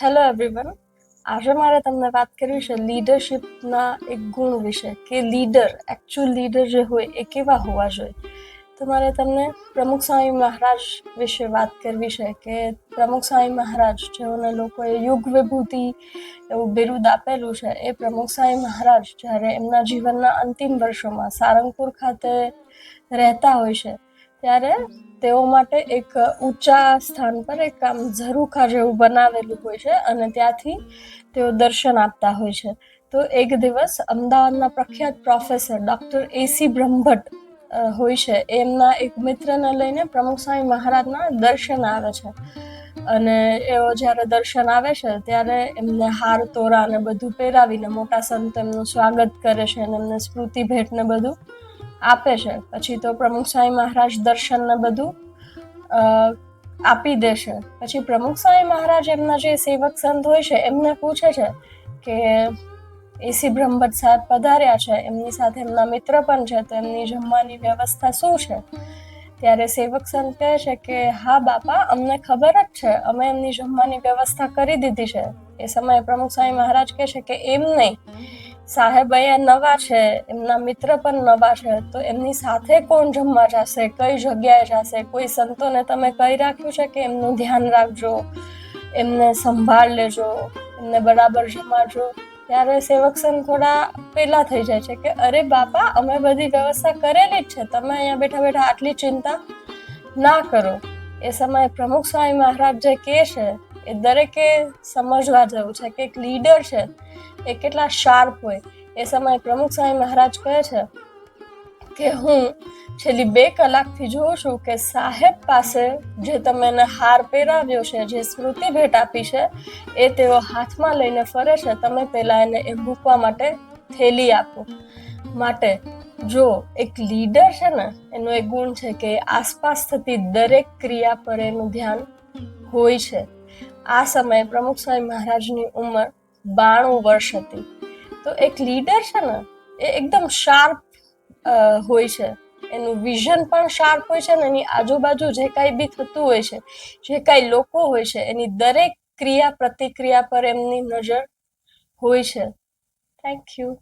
Hello everyone આજે મારે તમને વાત કરવી છે લીડરશિપના એક ગુણ વિશે કે લીડર એકચ્યુઅલ લીડર જે હોય એ કેવા હોવા જોઈએ. તો મારે તમને પ્રમુખ સ્વામી મહારાજ વિશે વાત કરવી છે કે પ્રમુખ સ્વામી મહારાજ જેઓને લોકોએ યુગ વિભૂતિ એવું બિરુદ આપેલું છે, એ પ્રમુખ સ્વામી મહારાજ જ્યારે એમના જીવનના અંતિમ વર્ષોમાં સારંગપુર ખાતે રહેતા હોય છે ત્યારે તેઓ માટે એક ઊંચા સ્થાન પર એક આમ ઝરૂખા જેવું બનાવેલું હોય છે અને ત્યાંથી તેઓ દર્શન આપતા હોય છે. તો એક દિવસ અમદાવાદના પ્રખ્યાત પ્રોફેસર ડૉક્ટર એસી બ્રહ્મભટ્ટ હોય છે. એમના એક મિત્રને લઈને પ્રમુખ સ્વામી મહારાજના દર્શન આવે છે. અને એઓ જ્યારે દર્શન આવે છે ત્યારે એમને હાર, તોરા અને બધું પહેરાવીને મોટા સંત એમનું સ્વાગત કરે છે અને એમને સ્મૃતિ ભેટ ને બધું આપે છે. પછી તો પ્રમુખ સ્વામી મહારાજ દર્શન ને બધું આપી દેશે પછી પ્રમુખ સ્વામી મહારાજ એમના જે સેવક સંત હોય છે, એમને પૂછે છે કે એસી બ્રહ્મભટ્ટ સાહેબ પધાર્યા છે, એમની સાથે એમના મિત્ર પણ છે, તો એમની જમવાની વ્યવસ્થા શું છે? ત્યારે સેવક સંત કહે છે કે, હા બાપા, અમને ખબર જ છે, અમે એમની જમવાની વ્યવસ્થા કરી દીધી છે. એ સમયે પ્રમુખ સ્વામી મહારાજ કહે છે કે, એમ નહીં. સાહેબ અહીંયા નવા છે, એમના મિત્ર પણ નવા છે, તો એમની સાથે કોણ જમવા જશે, કઈ જગ્યાએ જશે, કોઈ સંતોને તમે કહી રાખ્યું છે કે એમનું ધ્યાન રાખજો, એમને સંભાળ લેજો, એમને બરાબર જમાડજો. ત્યારે સેવક સંત થોડા પેલા થઈ જાય છે કે અરે બાપા, અમે બધી વ્યવસ્થા કરેલી જ છે, તમે અહીંયા બેઠા બેઠા આટલી ચિંતા ના કરો. એ સમયે પ્રમુખ સ્વામી મહારાજ જે કહે છે એ દરેકે સમજવા જેવું છે કે એક લીડર છે એ કેટલા શાર્પ હોય. એ સમયે પ્રમુખ સ્વામી મહારાજ કહે છે કે હું છેલ્લી બે કલાકથી જોઉં છું કે સાહેબ પાસે જે તમે એને હાર પહેરાવ્યો છે, જે સ્મૃતિ ભેટ આપી છે, એ તેઓ હાથમાં લઈને ફરે છે. તમે પહેલાં એને એ મૂકવા માટે થેલી આપો. માટે જો એક લીડર છે ને, એનો એક ગુણ છે કે આસપાસ થતી દરેક ક્રિયા પર એનું ધ્યાન હોય છે. આ સમયે પ્રમુખ સ્વામી મહારાજની ઉંમર બાણું વર્ષ હતી. તો એક લીડર છે ને, એ એકદમ શાર્પ હોય છે. એનું વિઝન પણ શાર્પ હોય છે ને, એની આજુબાજુ જે કાંઈ બી થતું હોય છે, જે કાંઈ લોકો હોય છે, એની દરેક ક્રિયા પ્રતિક્રિયા પર એમની નજર હોય છે. Thank you